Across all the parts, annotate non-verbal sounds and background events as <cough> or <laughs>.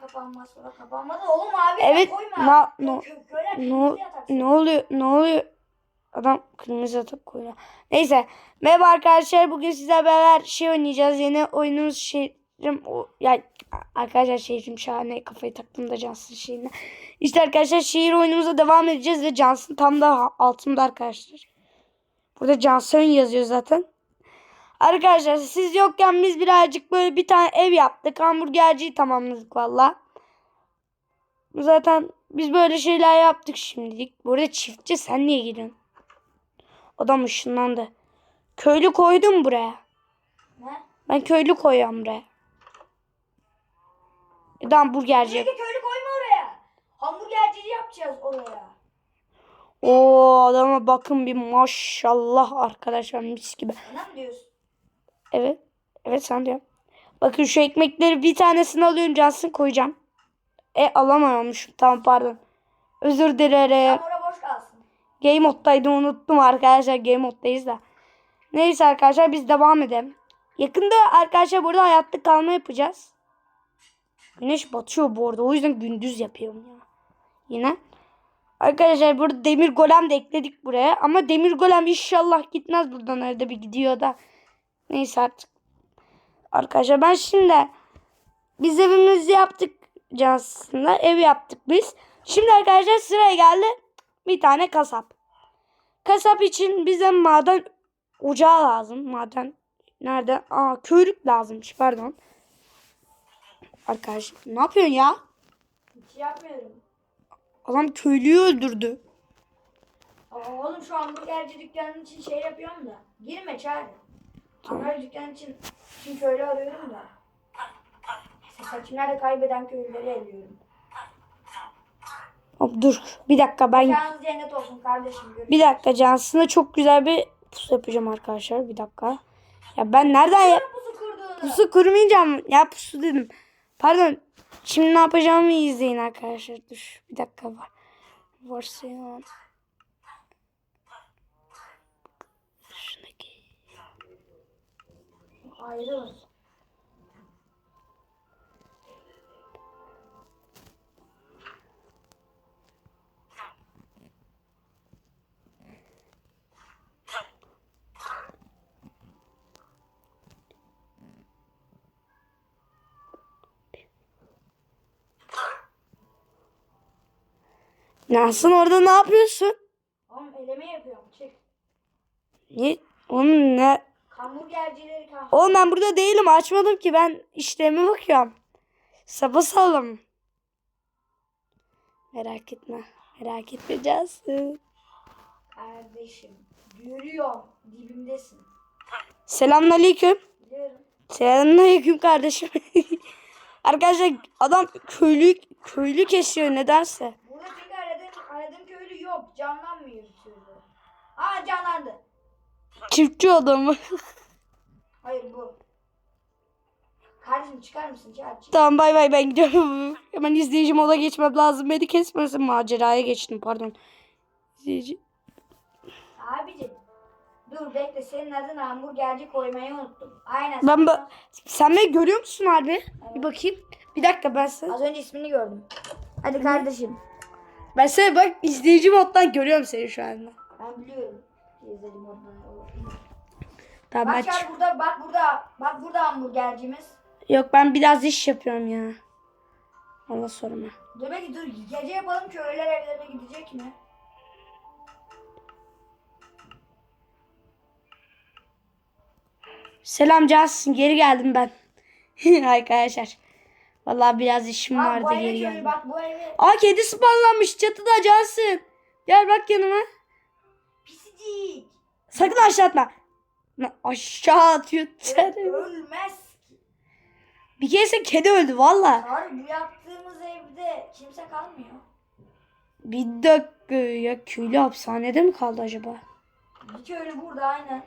Kapanmaz. Kapanmaz. Oğlum abi Evet, koyma. na- no- köyler Ne, oluyor? Ne oluyor? Adam kırmızı atıp koyuyor. Neyse. Merhaba arkadaşlar. Bugün sizlerle beraber şey oynayacağız. Yeni oyunumuz şehrim. O, ya arkadaşlar şehrim şahane. Kafayı taktım da Cansın şeyine. İşte arkadaşlar şehir oyunumuza devam edeceğiz ve Cansın tam da altımda arkadaşlar. Burada Cansın yazıyor zaten. Arkadaşlar siz yokken biz birazcık böyle bir tane ev yaptık. Hamburgerciyi tamamladık valla. Zaten biz böyle şeyler yaptık şimdilik. Bu arada çiftçi sen niye gidiyorsun? Adam ışınlandı. Köylü koydum buraya. Ne? Ben köylü koyuyorum buraya. Ya da hamburgerci. Sürekli köylü koyma oraya. Hamburgerciyi yapacağız oraya. Oo adama bakın bir maşallah arkadaşlar mis gibi. Mi diyorsun? Evet. Evet sen diyorum. Bakın şu ekmekleri bir tanesini alıyorum Cansın koyacağım. E alamıyormuşum. Tamam pardon. Özür dilerim. Tam orada boş kalsın. Game moddaydım unuttum arkadaşlar. Game moddayız da. Neyse arkadaşlar biz devam edelim. Yakında arkadaşlar burada hayatta kalma yapacağız. Güneş batıyor bu arada. O yüzden gündüz yapıyorum ya. Yine. Arkadaşlar burada demir golem de ekledik buraya. Ama demir golem inşallah gitmez buradan arada bir gidiyor da. Neyse artık. Arkadaşlar ben şimdi biz evimizi yaptık aslında. Ev yaptık biz. Şimdi arkadaşlar sıraya geldi bir tane kasap. Kasap için bize maden ocağı lazım. Maden nerede? Aa köylük lazımmış pardon. Arkadaş ne yapıyorsun ya? Hiç yapmıyorum. Adam köylüyü öldürdü. Aa, oğlum şu hamburgerci dükkanının için şey yapıyorum da. Girme Hamburger dükkanı için, için köylü arıyorum da. Seçimlerde kaybeden köylüleri elliyorum. Hop, dur bir dakika ben Şans cennet olsun kardeşim. Görüşürüz. bir dakika Cansın'a çok güzel bir pusu yapacağım arkadaşlar bir dakika. Ya ben nereden ya Pusu kurduğunu. pusu kurmayacağım ya pusu dedim. Pardon şimdi ne yapacağımı izleyin arkadaşlar dur bir dakika var. Varsayalım. Ayrı. Nasılsın orada ne yapıyorsun? Oğlum eleme yapıyorum. Çık. Ne? Oğlum ne? Hamburgercileri kah. Oğlum ben burada değilim açmadım ki ben işleme bakıyorum. Sapa sağlam. Merak etme. Merak etme Cansın. Kardeşim. Görüyorum. Dibimdesin. Selamünaleyküm. Biliyorum. Selamünaleyküm kardeşim. <laughs> Arkadaşlar adam köylü köylü kesiyor nedense. Burada çünkü aradığım, aradığım köylü yok. Canlanmıyor türlü. Aa canlandı. Çiftçi adamı. Hayır bu. Kardeşim çıkar mısın? Çağır çık. tamam bay bay ben gidiyorum. Hemen izleyici moda geçmem lazım. Beni kesmesin maceraya geçtim pardon. İzleyici. Abicim. Dur bekle senin adına hamburgerci koymayı unuttum. Aynen. Ben ba- sen beni görüyor musun harbi? Bir bakayım. Bir dakika ben sen. Az önce ismini gördüm. Hadi kardeşim. Ben seni bak izleyici moddan görüyorum seni şu anda. Ben biliyorum. İzledim oradan. Tamam Bak aç. Burada bak burada. Bak burada hamburgercimiz. Yok ben biraz iş yapıyorum ya. Allah sorma. Dur belki dur gece yapalım köylüler evlerine gidecek mi? Selam Cansın geri geldim ben. <laughs> Arkadaşlar. Vallahi biraz işim Bak vardı geri geldim. bak bu eve. Aa kedi spawnlanmış çatıda Cansın. Gel bak yanıma. Pisicik. Sakın aşağı atma. Lan Aşağı atıyor. Ölmez ki. Bir kere kedi öldü valla. Çağrı bu yaptığımız evde kimse kalmıyor. Bir dakika ya köylü hapishanede mi kaldı acaba? Bir köylü burada aynen.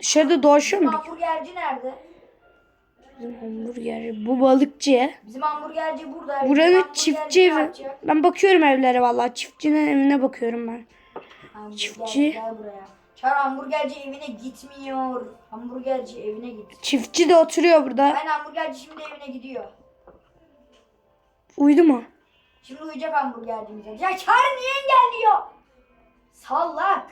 Dışarıda dolaşıyor mu? Hamburgerci nerede? Bizim hamburger. Bu balıkçı. Bizim hamburgerci burada. Buranın hamburgerci çiftçi evi. Ben bakıyorum evlere vallahi. Çiftçinin evine bakıyorum ben. Hamburgerci Çiftçi. Gel buraya. Çağrı hamburgerci evine gitmiyor. Hamburgerci evine git. Çiftçi de oturuyor burada. Ben hamburgerci şimdi evine gidiyor. Uyudu mu? Şimdi uyuyacak hamburgercimize. Ya Çağrı niye engelliyor? Sallak.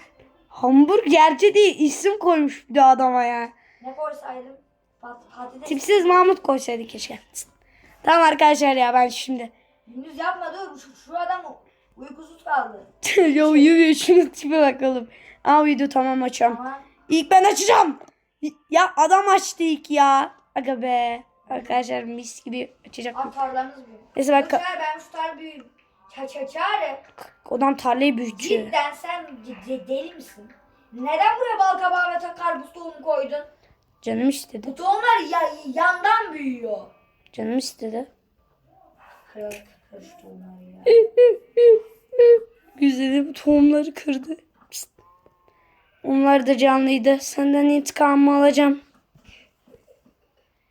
Hamburgerci değil isim koymuş bir de adama ya. Ne koysaydım? Pat patates. Tipsiz Mahmut koysaydı keşke. Tamam arkadaşlar ya ben şimdi. Gündüz yapma dur. Şu, şu adam uykusuz kaldı. <laughs> ya uyumuyor şunun tipe bakalım. Aa uyudu tamam açıyorum. Ama İlk ben açacağım. Ya adam açtı ilk ya. Aga be. Arkadaşlar mis gibi açacak. abi tarlanız büyük. Neyse ben ka- ben şu tarla büyüğüm. Ça ça Çağrı. Odam tarlayı büyütüyor. Cidden sen de- de- deli misin? Neden buraya bal kabağı ve karpuz tohumu koydun? Canım istedi. Bu tohumlar ya, yandan büyüyor. Canım istedi. Kır, kır şu tohumları ya. Güzeli bu tohumları kırdı. Pist. Onlar da canlıydı. Senden intikamımı alacağım.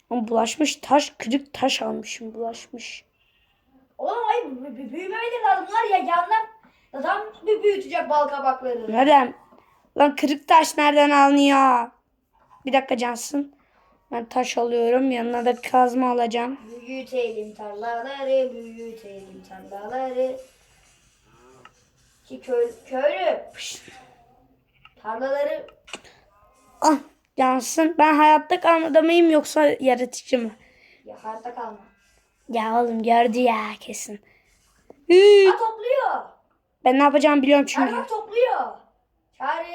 Ama bulaşmış taş, kırık taş almışım bulaşmış. Oğlum hayır bü- bü- büyümemeli lazım. Bunlar ya yandan adam bir büyütecek bal kabakları. Nereden? Lan kırık taş nereden alınıyor? Bir dakika Cansın. Ben taş alıyorum. Yanına da kazma alacağım. Büyütelim tarlaları, büyütelim tarlaları. Ki köy, köylü. Pişt. Tarlaları Ah Cansın. Ben hayatta kalmada mıyım yoksa yaratıcı mı? ya hayatta kalma. Ya oğlum gördü ya kesin. Hii. Ha topluyor. Ben ne yapacağımı biliyorum çünkü. bak topluyor. Çağrı.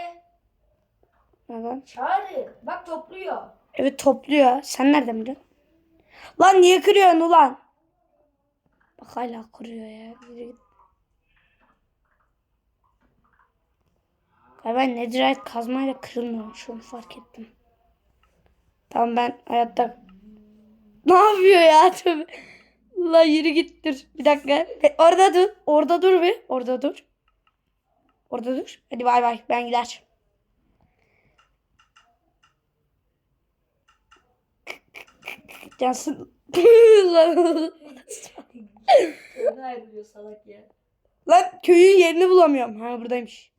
Neden? Çağrı. Bak topluyor. Evet topluyor. Sen nereden biliyorsun? Lan niye kırıyorsun ulan? Bak hala kırıyor ya. Galiba netherite kazmayla kırılmıyormuş onu fark ettim. Tamam ben hayatta... Ne yapıyor ya <laughs> tövbe. La yürü git dur. Bir dakika. Be- Orada dur. Orada dur bir. Orada dur. Orada dur. Hadi bay bay. Ben gider. Cansın. Lan- <laughs> Köyden ayrılıyor salak ya. Lan köyün yerini bulamıyorum. Ha buradaymış.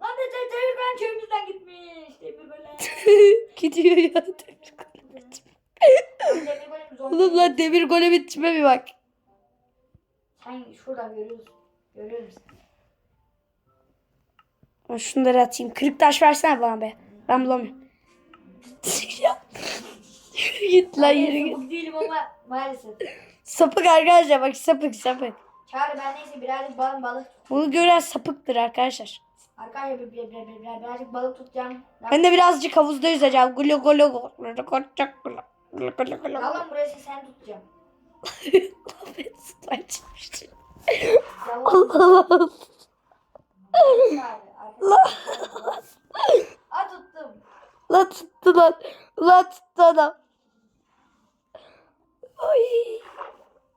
Lan de de devir ben köyümüzden gitmiş. Devir böyle. <laughs> Gidiyor ya. Demir zor. Oğlum lan demir golemi tipe bir bak. Sen şuradan görüyorsun. Görüyor musun? Ben şunları atayım. Kırık taş versene bana be. Ben bulamıyorum. <laughs> Yürü git lan yürü git. sapık değilim ama maalesef. Sapık arkadaşlar bak sapık sapık. Çağrı ben neyse birazcık balık balık. Bunu gören sapıktır arkadaşlar. Arkadaşlar bir, bir, bir, bir, bir, birazcık balık tutacağım. Ben de birazcık havuzda yüzeceğim. Gulu gulu gulu gulu gulu gulu gulu gulu. Yalan burası sen tutacağım. Ben sudan. Yalan. Çağrı, arkadaşlar. <laughs> Aa tuttum. La tuttu lan. La tuttu adam.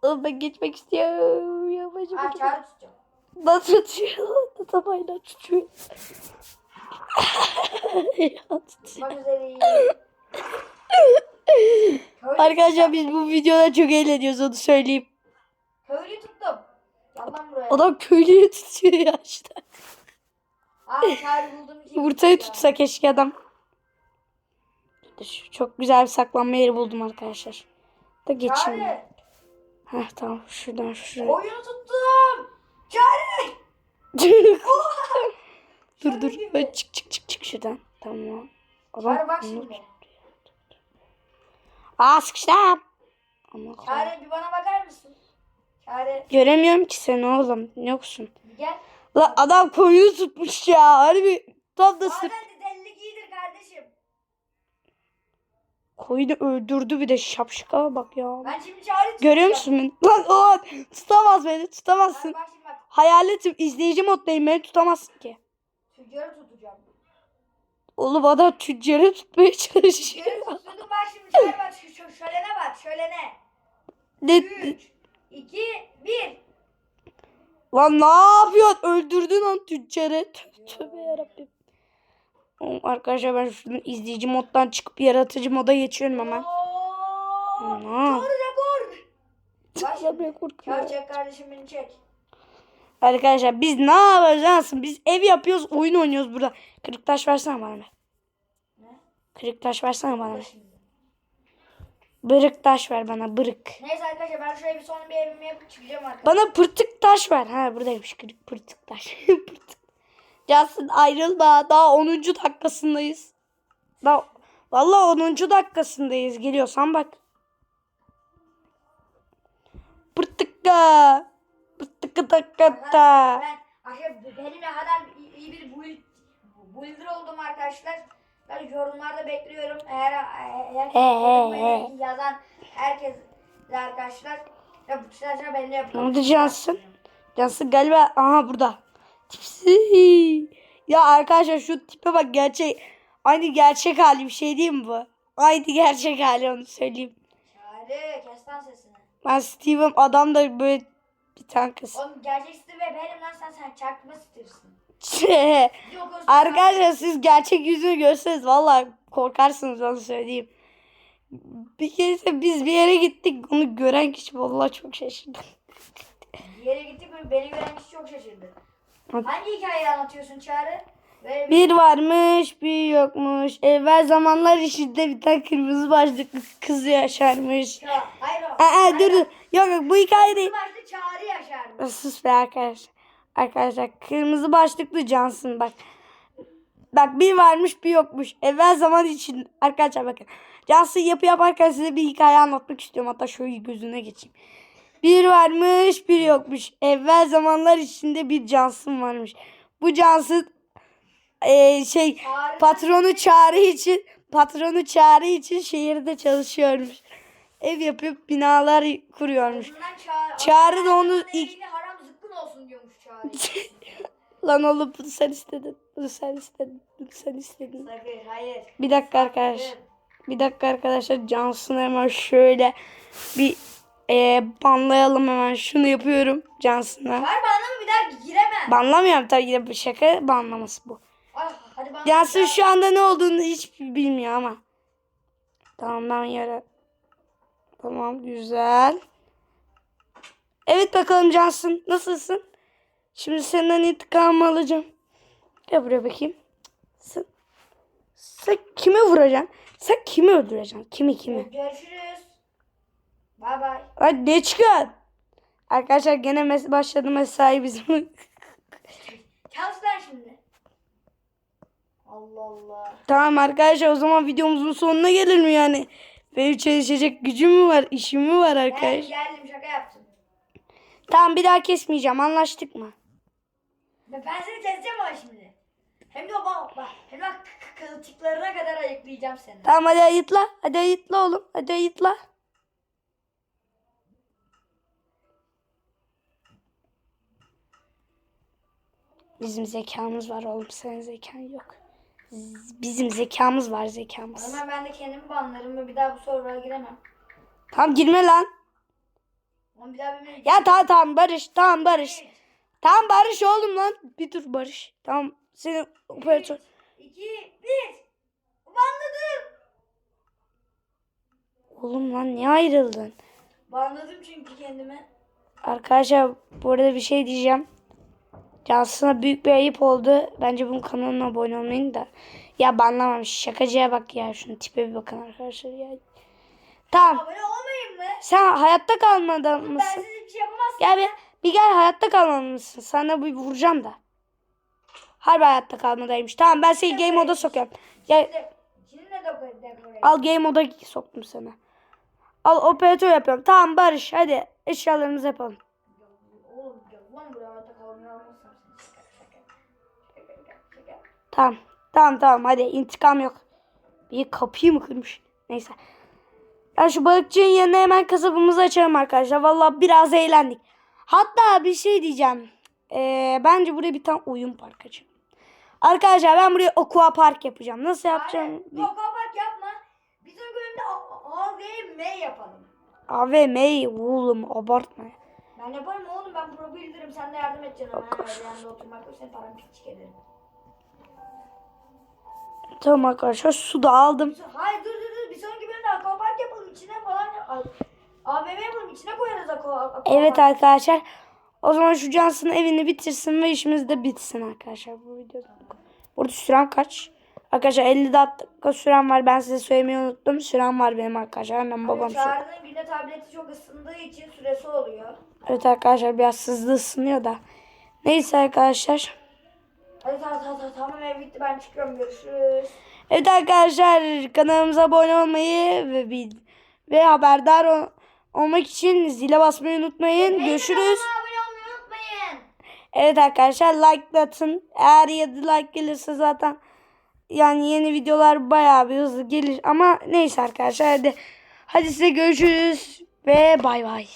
Oğlum ben geçmek istiyorum. Yapacağım. Aa çağrı tutacağım. La tutuyor. <laughs> La tabayla tutuyor. <laughs> ya tutuyor. Bak Arkadaşlar biz bu videoda çok eğleniyoruz onu söyleyeyim. Köylü tuttum. Yalan buraya. Adam köylüyü tutuyor ya işte. Aa çağrı buldum. Yumurtayı tutsa keşke adam. Çok güzel bir saklanma yeri buldum arkadaşlar. Da geçeyim. Çağrı. Heh tamam şuradan şuraya. Oyunu tuttum. Çağrı. <laughs> dur dur. Böyle çık çık çık çık şuradan. Tamam. Çağrı bak şimdi. Aa sıkıştım. Ama Çağrı bir bana bakar mısın? Çağrı göremiyorum ki seni oğlum. Yoksun. gel. La adam koyunu tutmuş ya. Harbi tam da sırt. de delilik iyidir kardeşim. Koyunu öldürdü bir de şapşika bak ya. Ben şimdi Çağrı. Görüyor musun beni? Lan o tutamaz beni tutamazsın. Şimdi bak. Hayaletim izleyici moddayım beni tutamazsın ki. Tüccarı tutacağım. Oğlum adam tüccarı tutmaya çalışıyor. Tüccarı tutuyordum bak şimdi Çağrı bak. Şu, şu, şölene bak şölene. Ne, 3, 2, 1. lan ne yapıyorsun? Öldürdün lan tüccarı. Tö- Tövbe yarabbim. Arkadaşlar ben şunun izleyici moddan çıkıp yaratıcı moda geçiyorum hemen. Ne? Çağrı rekor. Bak şimdi. Tabii korkuyor. Çağrı çek kardeşim beni çek. Arkadaşlar biz ne yapacağız? Biz ev yapıyoruz, oyun oynuyoruz burada. Kırık taş versene bana. Ne? Kırık taş versene bana. Bırık taş ver bana bırık. Neyse arkadaşlar ben şöyle bir son bir evimi yapıp çıkacağım arkadaşlar. Bana pırtık taş ver. Ha buradaymış kırık pırtık taş. <laughs> pırtık. Cansın ayrılma. Daha 10. dakikasındayız. Daha Vallahi 10. dakikasındayız. Geliyorsan bak. Pırtıkka. Pırtıkka takata. Ben benim ne kadar iyi- bir build, builder oldum arkadaşlar. Ben yorumlarda bekliyorum. Eğer eğer yazan herkes arkadaşlar ya bu arkadaşlar ben de yapıyorum. Ne Cansın? Cansın galiba aha burada. Tipsi. Ya arkadaşlar şu tipe bak gerçek. Aynı gerçek hali bir şey değil mi bu? Aynı gerçek hali onu söyleyeyim. Çağrı kes lan sesini. Ben Steve'im adam da böyle bir tane kız. Oğlum gerçek Steve ve benim lan sen sen çakma Steve'sin. <laughs> Yok Arkadaşlar siz gerçek yüzünü görseniz vallahi korkarsınız onu söyleyeyim. Bir kere biz bir yere gittik onu gören kişi vallahi çok şaşırdı. Bir yere gittik ve beni gören kişi çok şaşırdı. Hangi hikayeyi anlatıyorsun Çağrı? Ve Bir varmış bir yokmuş. Evvel zamanlar içinde bir tane kırmızı başlıklı kız yaşarmış. Ça- Hayır o. Aa, dur dur. Yok yok bu hikaye değil. Başta Çağrı yaşarmış. Sus be arkadaşlar. Arkadaşlar kırmızı başlıklı Cansın bak. Bak bir varmış bir yokmuş. Evvel zaman için arkadaşlar bakın. Cansın yapı yaparken size bir hikaye anlatmak istiyorum. Hatta şöyle gözüne geçeyim. Bir varmış bir yokmuş. Evvel zamanlar içinde bir Cansın varmış. Bu Cansın eee, şey patronu çağrı için patronu çağrı için şehirde çalışıyormuş. Ev yapıp binalar kuruyormuş. Çağrı. Çağrı da onu ilk- evine haram zıkkın olsun diyormuş Çağrı. <laughs> Lan oğlum bunu sen istedin. Bunu sen istedin. Bunu sen istedin. Sakın hayır. Bir dakika arkadaş. Bir dakika arkadaşlar. Johnson'ı hemen şöyle bir e, banlayalım hemen. Şunu yapıyorum Johnson'a. Çağrı bana mı bir daha giremem. Banlamıyorum tabii ki de şaka banlaması bu. Ah, hadi. Johnson şu anda ne olduğunu hiç bilmiyor ama. Tamam ben yara. Tamam güzel. Evet bakalım Johnson nasılsın? Şimdi senden intikam alacağım. Gel buraya bakayım. Sen, sen kime vuracaksın? Sen kimi öldüreceksin? Kimi kimi? Görüşürüz. Bay bay. Hadi ne çıkar? Arkadaşlar gene mes başladı mesai bizim. <laughs> Çalış lan şimdi. Allah Allah. tamam arkadaşlar o zaman videomuzun sonuna gelelim yani. Benim çalışacak gücüm mü var? işim mi var Ben arkadaş? geldim şaka yaptım. Tamam bir daha kesmeyeceğim anlaştık mı? Ben ben seni keseceğim ama şimdi. Hem de bak bak. Hem de kılçıklarına kadar ayıklayacağım seni. Tamam hadi ayıtla. Hadi ayıtla oğlum. Hadi ayıtla. Bizim zekamız var oğlum. Senin zekan yok. Bizim zekamız var zekamız. zaman ben de kendimi banlarım ve bir daha bu server'a giremem. Tamam girme lan. Ama bir daha benim Ya tamam tamam Barış. Tamam Barış. Tamam Barış oğlum lan. Bir dur Barış. Tamam. Senin operatör. 2 1 Banladım. Oğlum lan niye ayrıldın? Banladım çünkü kendime. Arkadaşlar bu arada bir şey diyeceğim. Cansın'a büyük bir ayıp oldu. Bence bunun kanalına abone olmayın da. Ya banlamamış. Şakacıya bak ya. Şunun tipe bir bakın arkadaşlar ya. Tamam. Abone olmayayım mı? Sen hayatta kalmadan Ben mısın? siz bir şey yapamazsın. Gel bir, bir gel hayatta kalmadan mısın? Sana bir vuracağım da. Harbi hayatta kalmadaymış. Tamam ben seni game moda sokuyorum. Gel al game moda soktum sana. Al operatör yapıyorum. Tamam Barış hadi eşyalarımızı yapalım. Kalmayı almazsam seni. Tamam. Tamam tamam hadi intikam yok. Bir kapıyı mı kırmış? Neyse. Ya şu balıkçının yanına hemen kasabımızı açalım arkadaşlar. Vallahi biraz eğlendik. Hatta bir şey diyeceğim. Ee, bence buraya bir tane oyun park açalım. Arkadaşlar ben buraya aqua park yapacağım. Nasıl yapacağım? Hayır. Yok bak yapma. Biz o bölümde A, A, V, M yapalım. AVM oğlum abartma. Ben yaparım oğlum ben pro bildirim sen de yardım edeceksin ama öyle yanında oturmak yok senin paranı küçük ederim. Tamam arkadaşlar su da aldım. Hayır dur dur dur bir sonraki bölümde aquapark yapalım içine falan AVM yapalım içine koyarız aqua, aquapark. Evet arkadaşlar. O zaman şu Johnson'ın evini bitirsin ve işimiz de bitsin arkadaşlar bu videoda. Burada süren kaç? Arkadaşlar 50 dakika sürem var. Ben size söylemeyi unuttum. Sürem var benim arkadaşlar. Annem babam söyledi. Çağrı'nın de tableti çok ısındığı için süresi oluyor. Evet arkadaşlar biraz hızlı ısınıyor da. Neyse arkadaşlar. Hadi tamam tamam ev bitti ben çıkıyorum görüşürüz. Evet arkadaşlar kanalımıza abone olmayı ve bir ve haberdar ol- olmak için zile basmayı unutmayın. Görüşürüz. Kanalıma abone olmayı unutmayın. Evet arkadaşlar like atın. Eğer 7 like gelirse zaten yani yeni videolar bayağı bir hızlı gelir ama neyse arkadaşlar hadi hadi size görüşürüz ve bay bay.